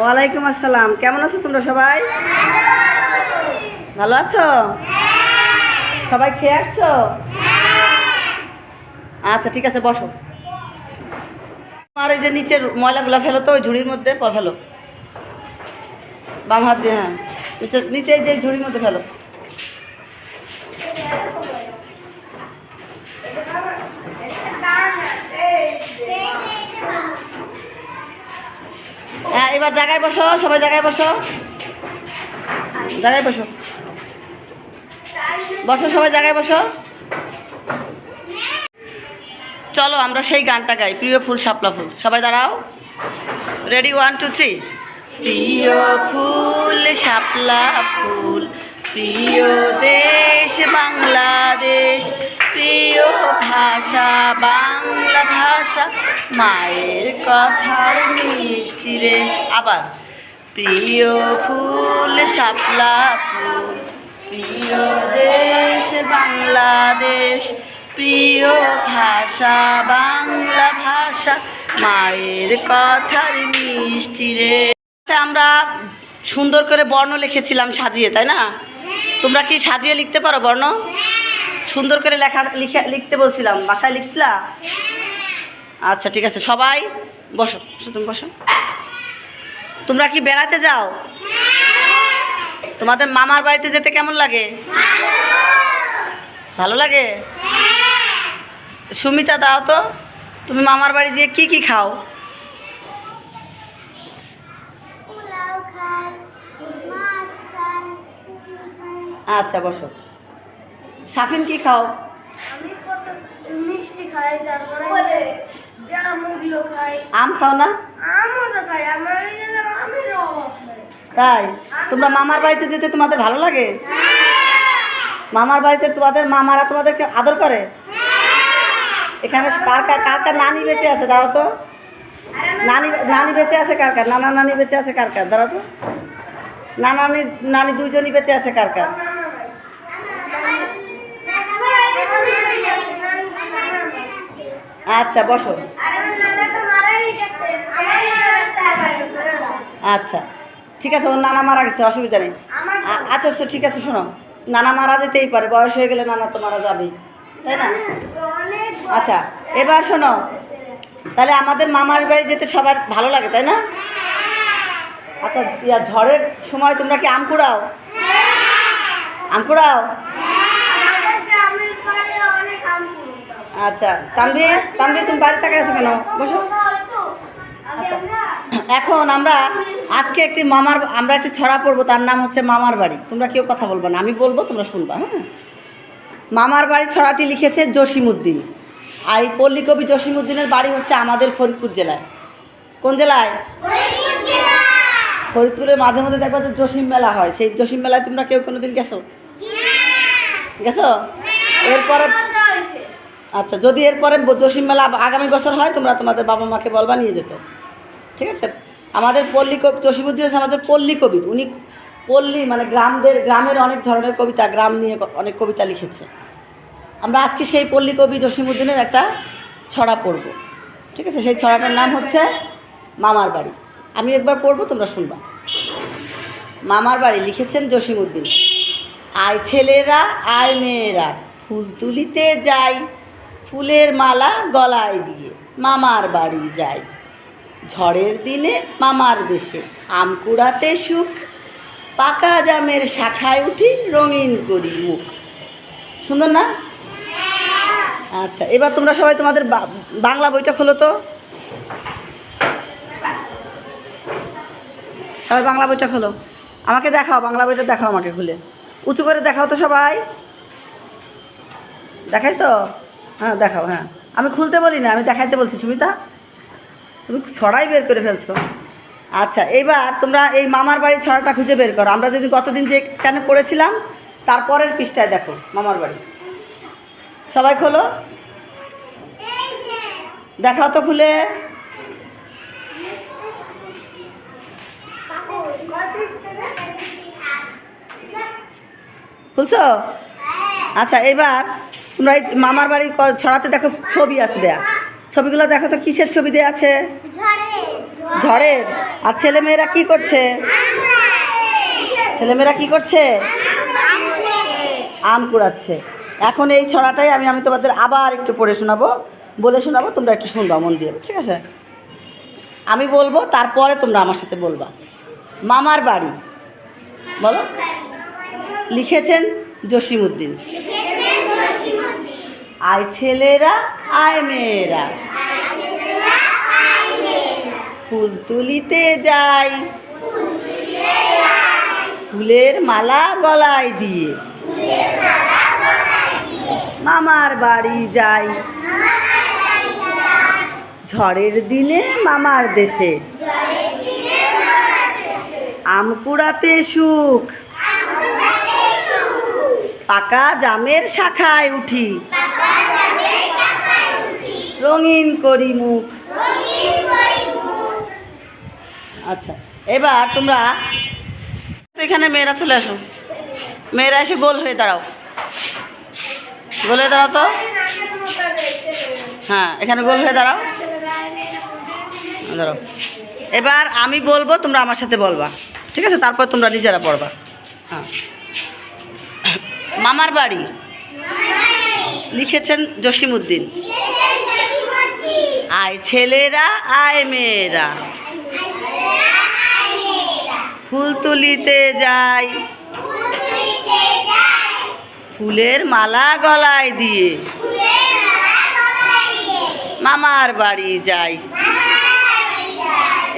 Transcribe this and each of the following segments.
ওয়ালাইকুম আসসালাম। কেমন আছো তোমরা সবাই? ভালো আছো? সবাই খেয়ে আসছো? আচ্ছা ঠিক আছে, বসো। আর ওই যে নিচের ময়লাগুলো ফেলো তো, ওই ঝুড়ির মধ্যে ফেলো। বাম হাত দিয়ে হ্যাঁ। নিচে নিচে যে ঝুড়ির মধ্যে ফেলো। এবার জায়গায় বসো সবাই জায়গায় বসো। জায়গায় বসো। বসো সবাই জায়গায় বসো। চলো, আমরা সেই গানটা গাই, প্রিয় ফুল, শাপলা ফুল। সবাই দাঁড়াও। রেডি ওয়ান টু থ্রি প্রিয় ফুল, শাপলা ফুল প্রিয় দেশ বাংলাদেশ, প্রিয় ভাষা, বাংলা ভাষা, মায়ের কথার মিষ্টি রেশ। আবার, প্রিয় ফুল, শাপলা ফুল, প্রিয় দেশ বাংলাদেশ, প্রিয় ভাষা, বাংলা ভাষা, মায়ের কথার মিষ্টি রে আমরা সুন্দর করে বর্ণ লিখেছিলাম সাজিয়ে, তাই না? তোমরা কি সাজিয়ে লিখতে পারো, বর্ণ? সুন্দর করে লেখা, লিখে, লিখতে বলছিলাম। বাসায় লিখছিলা? আচ্ছা ঠিক আছে। সবাই, বসো তুমি বসো। তোমরা কি বেড়াতে যাও? তোমাদের মামার বাড়িতে যেতে কেমন লাগে? ভালো লাগে? সুমিতা, দাও তো। তুমি মামার বাড়ি গিয়ে কি কি খাও পোলাও খাই মাছ খাই ফুল খাই আচ্ছা বসো। সাফিন কি খাও? আমি কত মিষ্টি খাই তারপরে জাম ওগুলো খাই। আম খাও না? আমও তো খাই আমার এই জন্য আমের অভাব তাই? তোমরা মামার বাড়িতে যেতে তোমাদের ভালো লাগে? মামার বাড়িতে তোমাদের মামারা তোমাদেরকে আদর করে? এখানে কার কার কার কার নানি বেঁচে আছে দাঁড়াও তো। নানি নানি বেঁচে আছে কার কার? নানা নানি বেঁচে আছে কার কার? দাঁড়াও তো। নানা নানি নানি দুইজনই বেঁচে আছে কার কার? আচ্ছা বসো। আচ্ছা ঠিক আছে ওর নানা মারা গেছে অসুবিধা নেই। আচ্ছা আচ্ছা ঠিক আছে শোনো। নানা মারা যেতেই পারে বয়স হয়ে গেলে নানা তো মারা যাবেই। তাই না? আচ্ছা এবার শোনো। তাহলে আমাদের মামার বাড়ি যেতে সবার ভালো লাগে তাই না? আচ্ছা ইয়া ঝড়ের সময় তোমরা কি আম কুড়াও? আম কুড়াও? আচ্ছা তানভীর তানভীর তুমি বাড়ি থেকে আছো কেন? বসো। এখন আমরা আজকে একটি মামার আমরা একটি ছড়া পড়ব তার নাম হচ্ছে মামার বাড়ি। তোমরা কেউ কথা বলবে না আমি বলব তোমরা শুনবা হ্যাঁ? মামার বাড়ি ছড়াটি লিখেছে জসিমুদ্দিন আর এই পল্লী কবি জসিমুদ্দিনের বাড়ি হচ্ছে আমাদের ফরিদপুর জেলায়। কোন জেলায়? ফরিদপুরে মাঝে মধ্যে দেখবা যে জসিম মেলা হয়। সেই জসিম মেলায় তোমরা কেউ কোনো দিন গেছো গেছো? এরপরে আচ্ছা যদি এরপরে জসিম মেলা আগামী বছর হয়, তোমরা তোমাদের বাবা মাকে বলবা নিয়ে যেতে। ঠিক আছে? আমাদের পল্লী কবি জসিমুদ্দিন হচ্ছে আমাদের পল্লী কবি। উনি পল্লী মানে গ্রামদের, গ্রামের অনেক ধরনের কবিতা, গ্রাম নিয়ে অনেক কবিতা লিখেছে। আমরা আজকে সেই পল্লী কবি জসিমুদ্দিনের একটা ছড়া পড়ব। ঠিক আছে? সেই ছড়াটার নাম হচ্ছে মামার বাড়ি। আমি একবার পড়ব, তোমরা শুনবা। মামার বাড়ি লিখেছেন জসিমুদ্দিন আয় ছেলেরা, আয় মেয়েরা, ফুল তুলিতে যাই। ফুলের মালা গলায় দিয়ে মামার বাড়ি যাই। ঝড়ের দিনে মামার দেশে আম কুড়াতে সুখ, পাকা জামের শাখায় উঠি রঙিন করি মুখ। সুন্দর না? আচ্ছা এবার তোমরা সবাই তোমাদের বাংলা বইটা খোলো তো। সবাই বাংলা বইটা খোলো। আমাকে দেখাও, বাংলা বইটা দেখাও আমাকে খুলে। উঁচু করে দেখাও তো সবাই। দেখাইছো? হ্যাঁ দেখাও হ্যাঁ। আমি খুলতে বলি না আমি দেখাইতে বলছি সুমিতা। তুমি ছড়াই বের করে ফেলছো। আচ্ছা এইবার তোমরা এই মামার বাড়ির ছড়াটা খুঁজে বের করো। আমরা যদি গতদিন যে কেন পড়েছিলাম তারপরের পৃষ্ঠায় দেখো মামার বাড়ি। সবাই খোলো। দেখাও তো খুলে। খুলছো? আচ্ছা এবার তোমরা এই মামার বাড়ির ছড়াতে দেখো ছবি আছে দেয়া। ছবিগুলো দেখো তো কিসের ছবি দেয়া আছে? ঝড়ে ঝড়ের। আর ছেলেমেয়েরা কি করছে? ছেলেমেয়েরা কি করছে? আম কুড়াচ্ছে। এখন এই ছড়াটাই আমি আমি তোমাদের আবার একটু পড়ে শোনাবো। বলে শোনাবো তোমরা একটু শুনবা মন দিয়ে ঠিক আছে? আমি বলব তারপরে তোমরা আমার সাথে বলবা। মামার বাড়ি। বলো। লিখেছেন জসিমউদ্দিন। আয় ছেলেরা, আয় মেয়েরা। ফুল তুলিতে যাই। ফুলের মালা গলায় দিয়ে। মামার বাড়ি যাই। ঝড়ের দিনে মামার দেশে। আম কুড়াতে সুখ। পাকা জামের শাখায় উঠি। রঙিন করি মুখ। আচ্ছা এবার তোমরা এখানে মেয়েরা চলে আসো। মেয়েরা এসে গোল হয়ে দাঁড়াও। গোল হয়ে দাঁড়াও তো? হ্যাঁ এখানে গোল হয়ে দাঁড়াও। দাঁড়াও। এবার আমি বলব তোমরা আমার সাথে বলবা। ঠিক আছে? তারপর তোমরা নিজেরা পড়বা। হ্যাঁ। মামার বাড়ি। লিখেছেন জসিমউদ্দিন। আয় ছেলেরা, আয় মেয়েরা। ফুল তুলিতে যাই। ফুলের মালা গলায় দিয়ে। মামার বাড়ি যাই।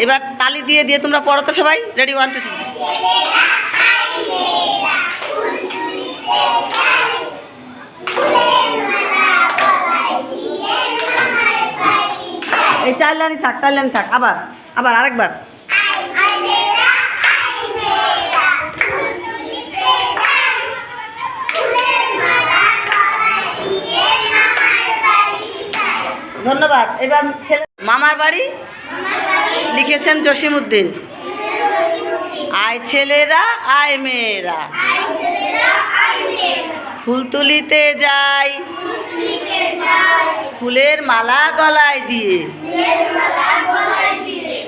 এবার তালি দিয়ে দিয়ে তোমরা পড়ো তো সবাই। রেডি ওয়ান টু থ্রি এই চার লাইনই থাক চার থাক, আবার আবার আরেকবার। ধন্যবাদ। এবার ছেলে মামার বাড়ি? লিখেছেন জসিমউদ্দিন। আয় ছেলেরা, আয় মেয়েরা। ফুল তুলিতে যাই। ফুলের মালা গলায় দিয়ে।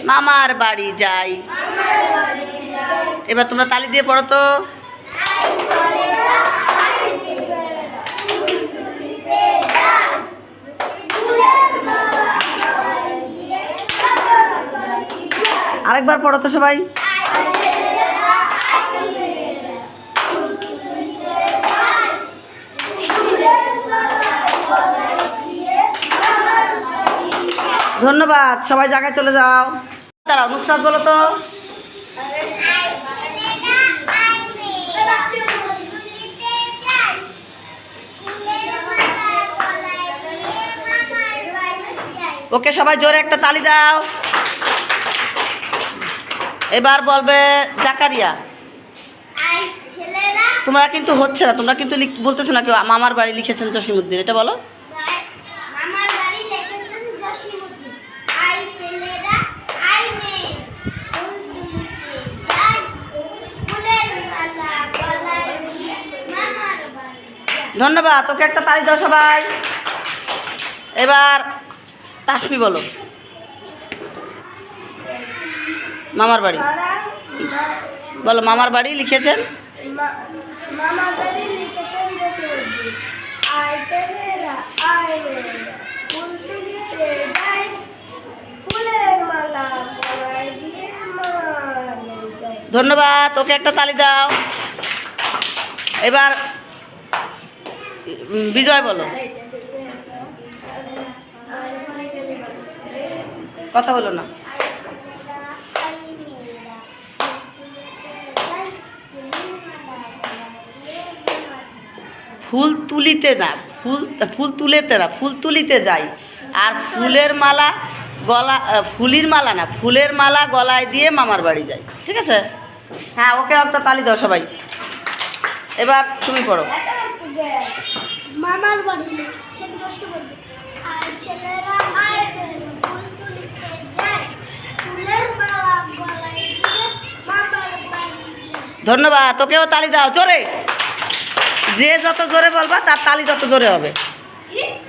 মামার বাড়ি যাই। এবার তোমরা তালি দিয়ে পড়ো তো। আরেকবার পড়ো তো সবাই। ধন্যবাদ, সবাই জায়গায় চলে যাও। দাঁড়াও, নুসরাত বলো তো। ওকে সবাই জোরে একটা তালি দাও। এবার বলবে জাকারিয়া। তোমরা কিন্তু হচ্ছে না, তোমরা কিন্তু বলতেছো না কেউ, মামার বাড়ি লিখেছেন জসিমুদ্দিন এটা বলো আমার বাড়ি লেগেছেন জসিমুদ্দিন আই ছেলেরা আই মেয়ে ফুল তুলিতে যাই ফুলের মালা গলায় দিয়ে মামার বাড়ি যাই ধন্যবাদ, তোকে একটা তালি দাও সবাই। এবার তাসপি বলো। মামার বাড়ি। বলো, মামার বাড়ি লিখেছেন? ধন্যবাদ, তোকে একটা তালি দাও। এবার বিজয় বলো। কথা বলো না। ফুল তুলিতে না, ফুল ফুল তুলেতে না, ফুল তুলিতে যাই। আর ফুলের মালা গলা ফুলির মালা না, ফুলের মালা গলায় দিয়ে মামার বাড়ি যাই। ঠিক আছে? হ্যাঁ ওকে একটা তালি দাও সবাই। এবার তুমি পড়ো। মামার বাড়ি লিখেছেন জসীমউদ্দিন আর ছেলেরা আয় যায়। ফুলের মালা গলায় দিয়ে মামার বাড়ি ধন্যবাদ তোকেও তালি দাও জোরে। যে যত জোরে বলবা তার তালি যত জোরে হবে।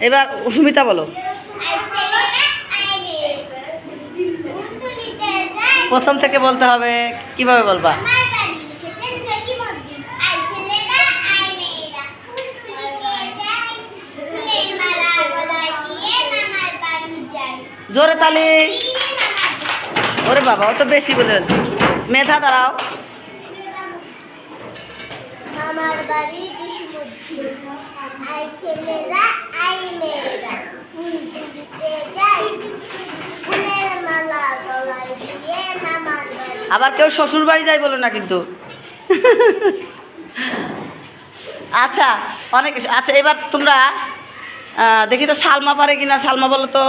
এবার সুমিতা বলো। প্রথম থেকে বলতে হবে কীভাবে বলবা আমার বাড়ি লিখেছেন জসীমউদ্দিন আই ছেলেরা আই মেয়েরা ফুল তুলিতে যাই ফুলের মালা গলায় দিয়ে মামার বাড়ি যাই জোরে তালি। ওরে বাবা ও তো বেশি বলে। মেধা দাঁড়াও। মামার বাড়ি আই ছেলেরা আই মেয়েরা। ফুল তুলিতে যাই। ফুলের মালা গলায় দিয়ে মামার বাড়ি। আবার কেউ শ্বশুর বাড়ি যায় বলো না কিন্তু। আচ্ছা অনেক আচ্ছা এবার তোমরা দেখি তো সালমা পারে কিনা? সালমা বলো তো।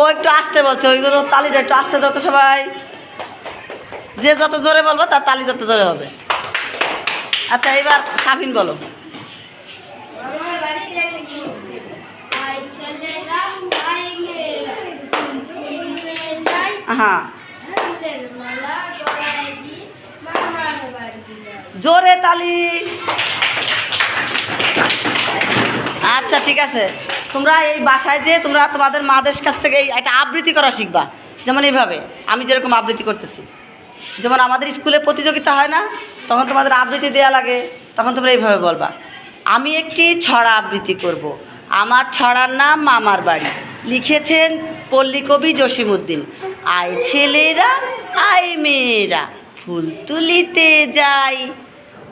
ও একটু আসতে বলছে, ওই জন্য তালিটা একটু আসতে দাও তো সবাই। যে যত জোরে বলব, তার তালি তত জোরে হবে। আচ্ছা এবার সাফিন বলো। হ্যাঁ জোরে তালি। আচ্ছা ঠিক আছে। তোমরা এই বাসায় যে তোমরা তোমাদের মাদের কাছ থেকে একটা আবৃত্তি করা শিখবা, যেমন এইভাবে, আমি যেরকম আবৃত্তি করতেছি যেমন আমাদের স্কুলে প্রতিযোগিতা হয় না, তখন তোমাদের আবৃত্তি দেয়া লাগে, তখন তোমরা এইভাবে বলবা, আমি একটি ছড়া আবৃত্তি করব। আমার ছড়ার নাম মামার বাড়ি লিখেছেন পল্লী কবি জসিমউদ্দিন আয় ছেলেরা আয় মেয়েরা, ফুল তুলিতে যাই,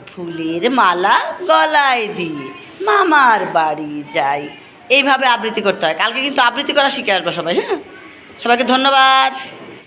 ফুলের মালা গলায় দিয়ে মামার বাড়ি যাই এইভাবে আবৃত্তি করতে হয়। কালকে কিন্তু আবৃত্তি করা শিখে আসব সবাই হ্যাঁ? সবাইকে ধন্যবাদ।